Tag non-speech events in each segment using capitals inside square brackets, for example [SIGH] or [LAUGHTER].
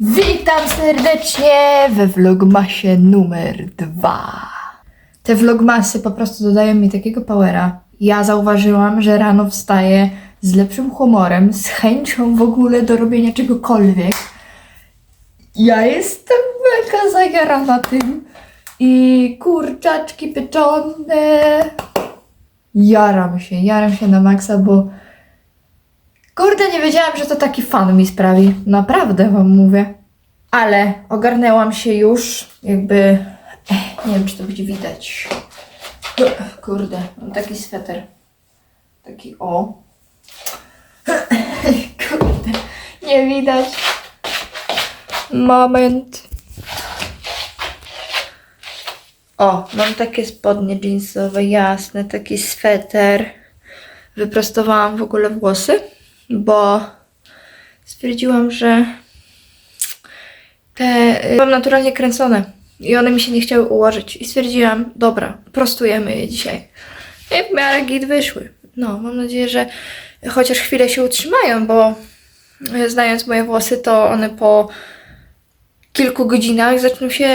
Witam serdecznie we vlogmasie numer dwa. Te vlogmasy po prostu dodają mi takiego powera. Ja zauważyłam, że rano wstaję z lepszym humorem, z chęcią w ogóle do robienia czegokolwiek. Ja jestem mega zajarana tym. I kurczaczki pieczone. Jaram się, jaram się na maksa, bo Kurde, nie wiedziałam, że to taki fan mi sprawi. Naprawdę wam mówię. Ale ogarnęłam się już, jakby. Ech, nie wiem, czy to będzie widać. Kurde, mam taki sweter. Taki o. [LAUGHS] Kurde, nie widać. Moment. O, mam takie spodnie jeansowe, jasne, taki sweter. Wyprostowałam w ogóle włosy, bo stwierdziłam, że te y, mam naturalnie kręcone i one mi się nie chciały ułożyć. I stwierdziłam, dobra, prostujemy je dzisiaj. I w miarę git wyszły. No, mam nadzieję, że chociaż chwilę się utrzymają, bo y, znając moje włosy, to one po kilku godzinach zaczną się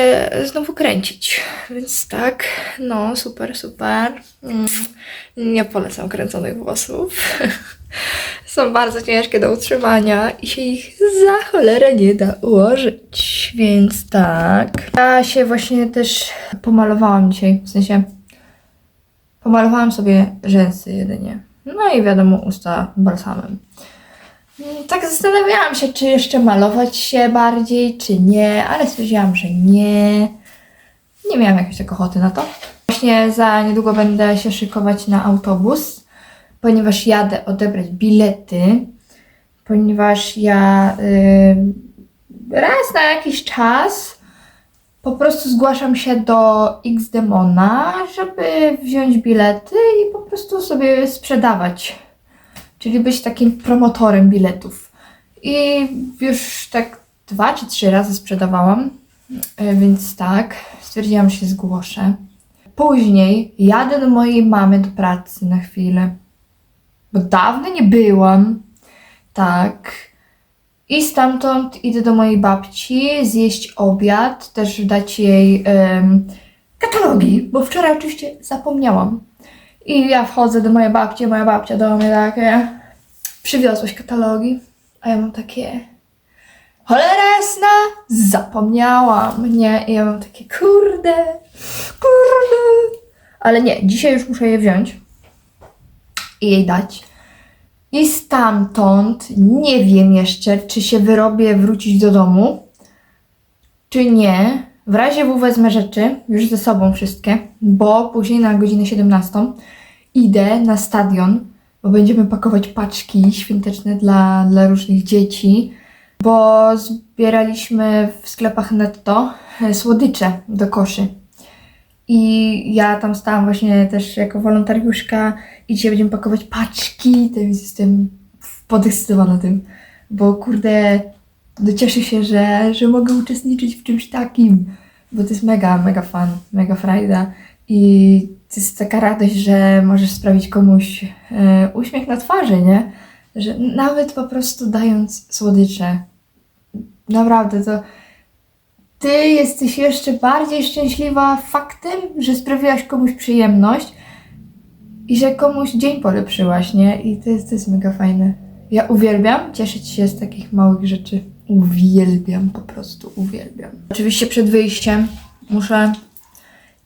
znowu kręcić. Więc tak, no super, super. Mm, Nie polecam kręconych włosów. [LAUGHS] Są bardzo ciężkie do utrzymania i się ich za cholerę nie da ułożyć. Więc tak. Ja się właśnie też pomalowałam dzisiaj. W sensie pomalowałam sobie rzęsy jedynie. No i wiadomo, usta balsamem. Tak zastanawiałam się, czy jeszcze malować się bardziej, czy nie, ale stwierdziłam, że nie. Nie miałam jakiejś tak ochoty na to. Właśnie za niedługo będę się szykować na autobus, ponieważ jadę odebrać bilety, ponieważ ja y, raz na jakiś czas po prostu zgłaszam się do X-Demona, żeby wziąć bilety i po prostu sobie sprzedawać czyli być takim promotorem biletów. I już tak dwa czy trzy razy sprzedawałam, e, więc tak, stwierdziłam, że się zgłoszę. Później jadę do mojej mamy do pracy na chwilę, bo dawno nie byłam. Tak. I stamtąd idę do mojej babci zjeść obiad, też dać jej em, katalogi, bo wczoraj oczywiście zapomniałam. I ja wchodzę do mojej babci, moja babcia do mnie takie, przywiozłeś katalogi? A ja mam takie, cholera zapomniałam, nie? I ja mam takie, kurde, kurde. Ale nie, dzisiaj już muszę je wziąć i jej dać. I stamtąd nie wiem jeszcze, czy się wyrobię wrócić do domu, czy nie. W razie W wezmę rzeczy, już ze sobą wszystkie, bo później na godzinę 17 idę na stadion, bo będziemy pakować paczki świąteczne dla, dla różnych dzieci, bo zbieraliśmy w sklepach netto słodycze do koszy. I ja tam stałam właśnie też jako wolontariuszka i dzisiaj będziemy pakować paczki, więc jestem podekscytowana tym, bo kurde, no cieszę się, że, że mogę uczestniczyć w czymś takim, bo to jest mega, mega fan, mega frajda i to jest taka radość, że możesz sprawić komuś e, uśmiech na twarzy, nie? Że nawet po prostu dając słodycze, naprawdę to ty jesteś jeszcze bardziej szczęśliwa faktem, że sprawiłaś komuś przyjemność i że komuś dzień polepszyłaś, nie? I to jest, to jest mega fajne. Ja uwielbiam cieszyć się z takich małych rzeczy. Uwielbiam, po prostu uwielbiam. Oczywiście przed wyjściem muszę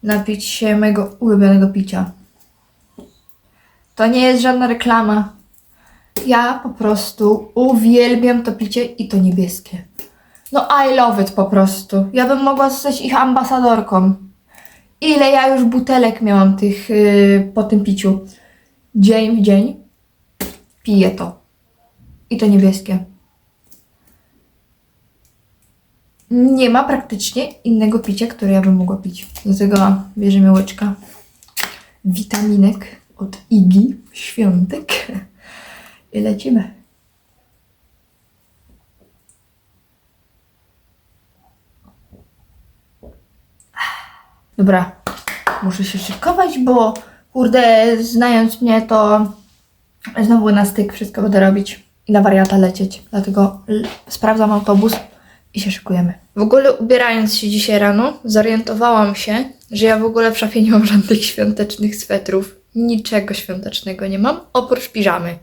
napić się mojego ulubionego picia. To nie jest żadna reklama. Ja po prostu uwielbiam to picie i to niebieskie. No I love it po prostu. Ja bym mogła zostać ich ambasadorką. Ile ja już butelek miałam tych yy, po tym piciu. Dzień w dzień piję to. I to niebieskie. Nie ma praktycznie innego picia, które ja bym mogła pić. Dlatego bierzemy łyczka witaminek od Igi Świątek i lecimy. Dobra, muszę się szykować, bo kurde, znając mnie, to Znowu na styk wszystko będę robić i na wariata lecieć. Dlatego sprawdzam autobus i się szykujemy. W ogóle ubierając się dzisiaj rano, zorientowałam się, że ja w ogóle w szafie nie mam żadnych świątecznych swetrów. Niczego świątecznego nie mam, oprócz piżamy.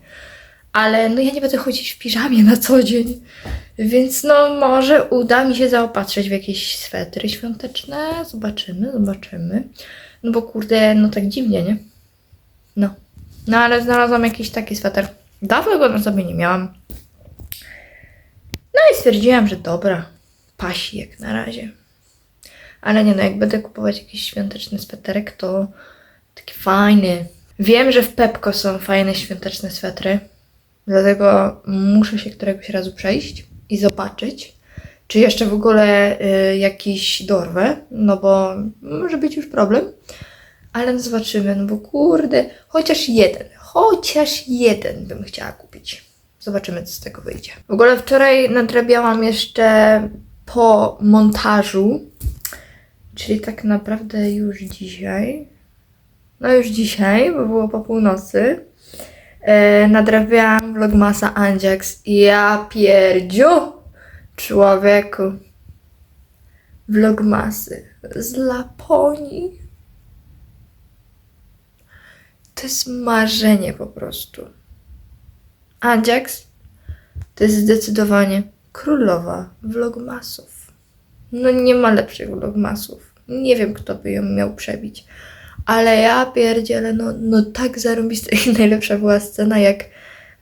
Ale no ja nie będę chodzić w piżamie na co dzień. Więc no może uda mi się zaopatrzyć w jakieś swetry świąteczne. Zobaczymy, zobaczymy. No bo kurde, no tak dziwnie, nie? No. No ale znalazłam jakiś taki sweter. Dawno go na sobie nie miałam. I stwierdziłam, że dobra, pasi jak na razie. Ale nie no, jak będę kupować jakiś świąteczny sweterek, to taki fajny. Wiem, że w Pepko są fajne świąteczne swetry, dlatego muszę się któregoś razu przejść i zobaczyć, czy jeszcze w ogóle y, jakiś dorwę, no bo może być już problem. Ale no zobaczymy, no bo kurde, chociaż jeden, chociaż jeden bym chciała kupić. Zobaczymy, co z tego wyjdzie. W ogóle wczoraj nadrabiałam jeszcze po montażu, czyli tak naprawdę już dzisiaj. No już dzisiaj, bo było po północy. E, nadrabiałam vlogmasa Anjax i ja pierdziu! Człowieku. Vlogmasy z Laponii. To jest marzenie po prostu. Ajax to jest zdecydowanie królowa vlogmasów. No nie ma lepszych vlogmasów. Nie wiem, kto by ją miał przebić. Ale ja pierdzielę, no, no tak zarąbista i [LAUGHS] najlepsza była scena, jak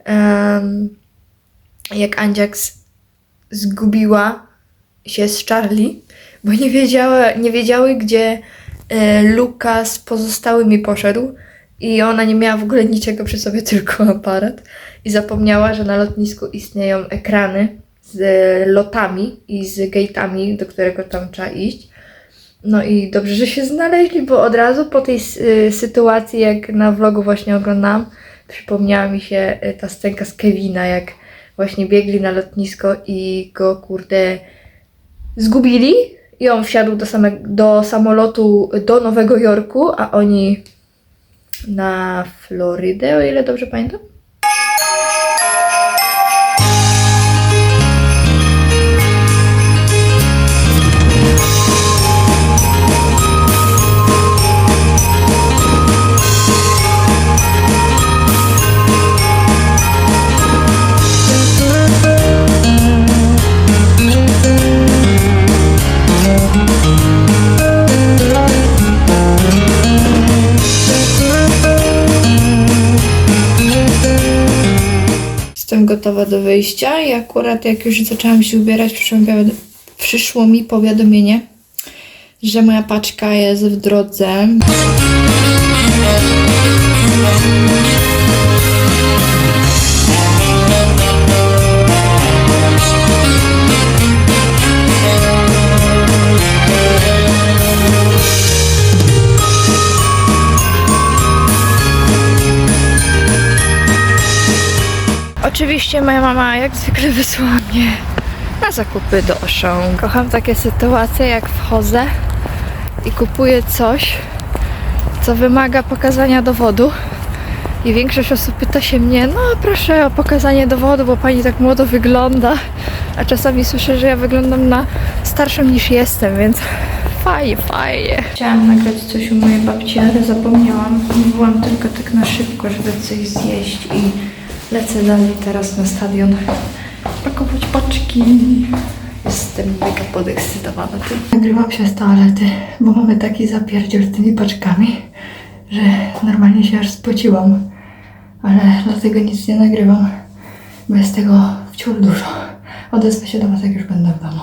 em, jak Anjax zgubiła się z Charlie, bo nie wiedziała, nie wiedziały, gdzie e, Luka z pozostałymi poszedł i ona nie miała w ogóle niczego przy sobie, [LAUGHS] tylko aparat i zapomniała, że na lotnisku istnieją ekrany z lotami i z gate'ami, do którego tam trzeba iść. No i dobrze, że się znaleźli, bo od razu po tej y, sytuacji, jak na vlogu właśnie oglądałam, przypomniała mi się y, ta scenka z Kevina, jak właśnie biegli na lotnisko i go kurde zgubili i on wsiadł do, same, do samolotu do Nowego Jorku, a oni na Florydę, o ile dobrze pamiętam. Do wyjścia i akurat jak już zaczęłam się ubierać, przyszło mi, przyszło mi powiadomienie, że moja paczka jest w drodze. Oczywiście moja mama jak zwykle wysłała mnie na zakupy do Auchan. Kocham takie sytuacje, jak wchodzę i kupuję coś, co wymaga pokazania dowodu. I większość osób pyta się mnie, no proszę o pokazanie dowodu, bo pani tak młodo wygląda. A czasami słyszę, że ja wyglądam na starszą niż jestem, więc fajnie, fajnie. Chciałam nagrać coś u mojej babci, ale zapomniałam. Byłam tylko tak na szybko, żeby coś zjeść i lecę dalej teraz na stadion pakować paczki. Jestem mega podekscytowana tym. Nagrywam się z toalety, bo mamy taki zapierdziel z tymi paczkami, że normalnie się aż spociłam. Ale dlatego nic nie nagrywam, bo jest tego wciąż dużo. Odezwę się do Was, jak już będę w domu.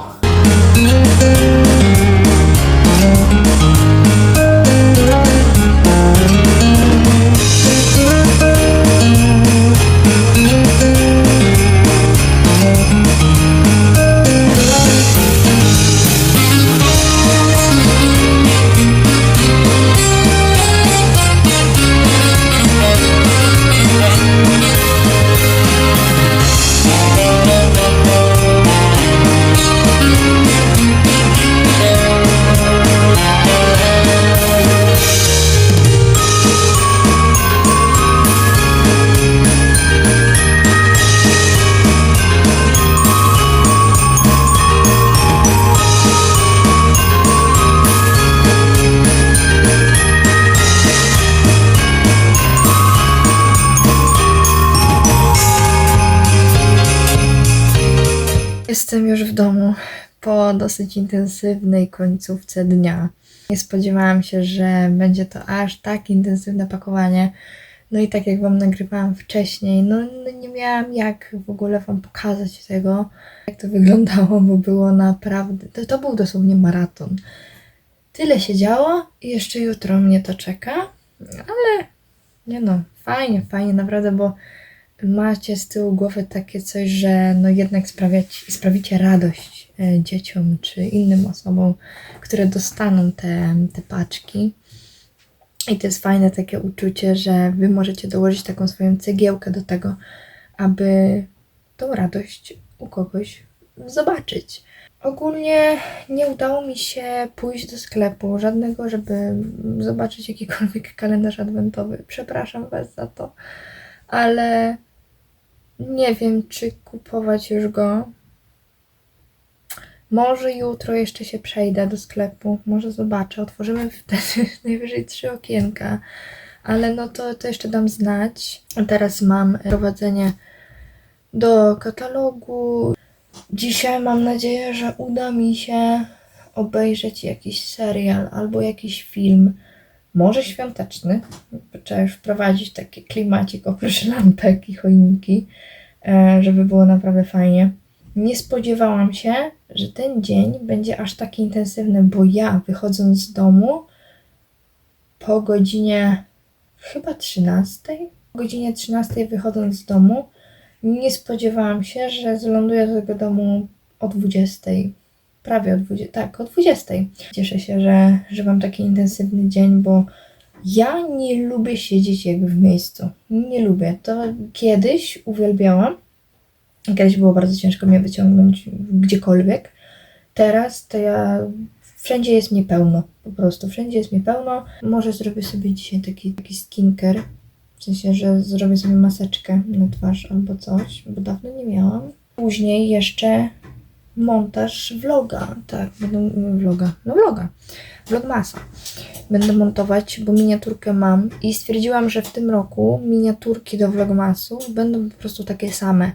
Jestem już w domu po dosyć intensywnej końcówce dnia. Nie spodziewałam się, że będzie to aż tak intensywne pakowanie. No i tak jak Wam nagrywałam wcześniej, no, no nie miałam jak w ogóle Wam pokazać tego, jak to wyglądało, bo było naprawdę, to, to był dosłownie maraton. Tyle się działo i jeszcze jutro mnie to czeka, ale nie no, fajnie, fajnie naprawdę, bo macie z tyłu głowy takie coś, że no jednak sprawiać, sprawicie radość e, dzieciom czy innym osobom, które dostaną te, te paczki. I to jest fajne takie uczucie, że wy możecie dołożyć taką swoją cegiełkę do tego, aby tą radość u kogoś zobaczyć. Ogólnie nie udało mi się pójść do sklepu, żadnego, żeby zobaczyć jakikolwiek kalendarz adwentowy. Przepraszam Was za to, ale nie wiem, czy kupować już go. Może jutro jeszcze się przejdę do sklepu, może zobaczę. Otworzymy wtedy [LAUGHS] najwyżej trzy okienka, ale no to, to jeszcze dam znać. Teraz mam prowadzenie do katalogu. Dzisiaj mam nadzieję, że uda mi się obejrzeć jakiś serial albo jakiś film. Może świąteczny. Trzeba już wprowadzić taki klimacik oprócz lampek i choinki, e, żeby było naprawdę fajnie. Nie spodziewałam się, że ten dzień będzie aż taki intensywny, bo ja wychodząc z domu po godzinie chyba 13, po godzinie 13 wychodząc z domu, nie spodziewałam się, że zląduję do tego domu o 20. Prawie o 20, tak, o 20. Cieszę się, że, że mam taki intensywny dzień, bo ja nie lubię siedzieć jakby w miejscu. Nie lubię. To kiedyś uwielbiałam. Kiedyś było bardzo ciężko mnie wyciągnąć gdziekolwiek. Teraz to ja wszędzie jest mnie pełno. Po prostu wszędzie jest mnie pełno. Może zrobię sobie dzisiaj taki, taki skincare. W sensie, że zrobię sobie maseczkę na twarz albo coś, bo dawno nie miałam. Później jeszcze montaż vloga. Tak, będę vloga. No vloga. Vlogmasa. Będę montować, bo miniaturkę mam i stwierdziłam, że w tym roku miniaturki do vlogmasu będą po prostu takie same.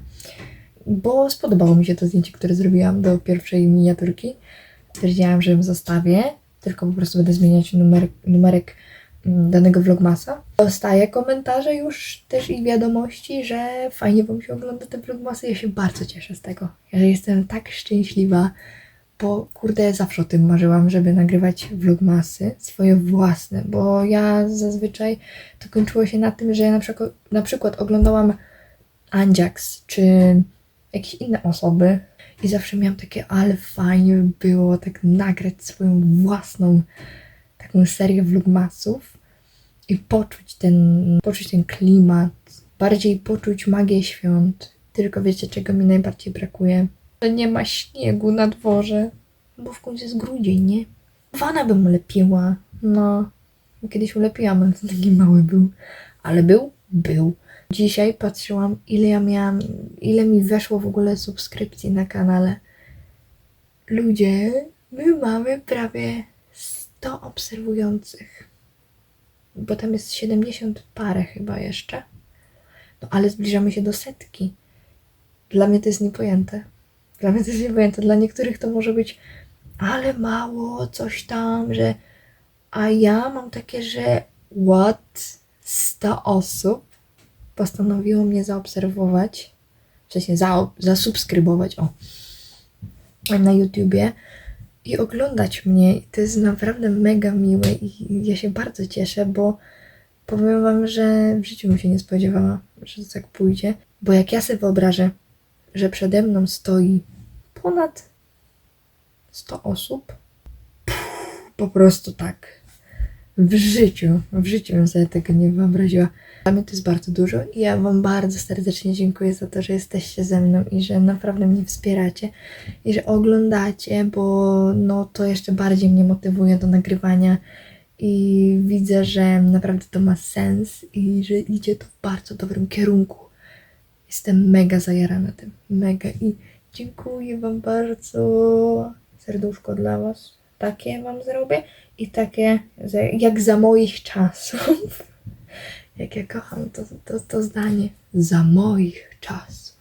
Bo spodobało mi się to zdjęcie, które zrobiłam do pierwszej miniaturki. Stwierdziłam, że ją zostawię, tylko po prostu będę zmieniać numer, numerek mm, danego vlogmasa. Dostaję komentarze już też i wiadomości, że fajnie Wam się ogląda te vlogmasy. Ja się bardzo cieszę z tego. Ja jestem tak szczęśliwa, bo kurde, zawsze o tym marzyłam, żeby nagrywać vlogmasy swoje własne, bo ja zazwyczaj to kończyło się na tym, że ja na przykład, na przykład oglądałam Anjax czy jakieś inne osoby i zawsze miałam takie, ale fajnie by było tak nagrać swoją własną taką serię vlogmasów i poczuć ten, poczuć ten klimat, bardziej poczuć magię świąt. Tylko wiecie, czego mi najbardziej brakuje? Że nie ma śniegu na dworze, bo w końcu jest grudzień, nie? Wana bym ulepiła, no. Kiedyś ulepiłam, ale to taki mały był. Ale był? Był. Dzisiaj patrzyłam, ile ja miałam, ile mi weszło w ogóle subskrypcji na kanale. Ludzie, my mamy prawie 100 obserwujących. Bo tam jest 70 parę chyba jeszcze. No ale zbliżamy się do setki. Dla mnie to jest niepojęte. Dla mnie to jest niepojęte. Dla niektórych to może być ale mało, coś tam, że... A ja mam takie, że what? 100 osób postanowiło mnie zaobserwować, w sensie za, zasubskrybować, o, na YouTubie i oglądać mnie. To jest naprawdę mega miłe i ja się bardzo cieszę, bo powiem wam, że w życiu bym się nie spodziewała, że to tak pójdzie. Bo jak ja sobie wyobrażę, że przede mną stoi ponad 100 osób, po prostu tak. W życiu, w życiu bym sobie tego nie wyobraziła. Dla mnie to jest bardzo dużo i ja Wam bardzo serdecznie dziękuję za to, że jesteście ze mną i że naprawdę mnie wspieracie i że oglądacie, bo no to jeszcze bardziej mnie motywuje do nagrywania i widzę, że naprawdę to ma sens i że idzie to w bardzo dobrym kierunku. Jestem mega zajarana tym, mega i dziękuję Wam bardzo. Serduszko dla Was. Takie Wam zrobię i takie jak za moich czasów. [LAUGHS] Jak ja kocham to, to, to zdanie. Za moich czasów.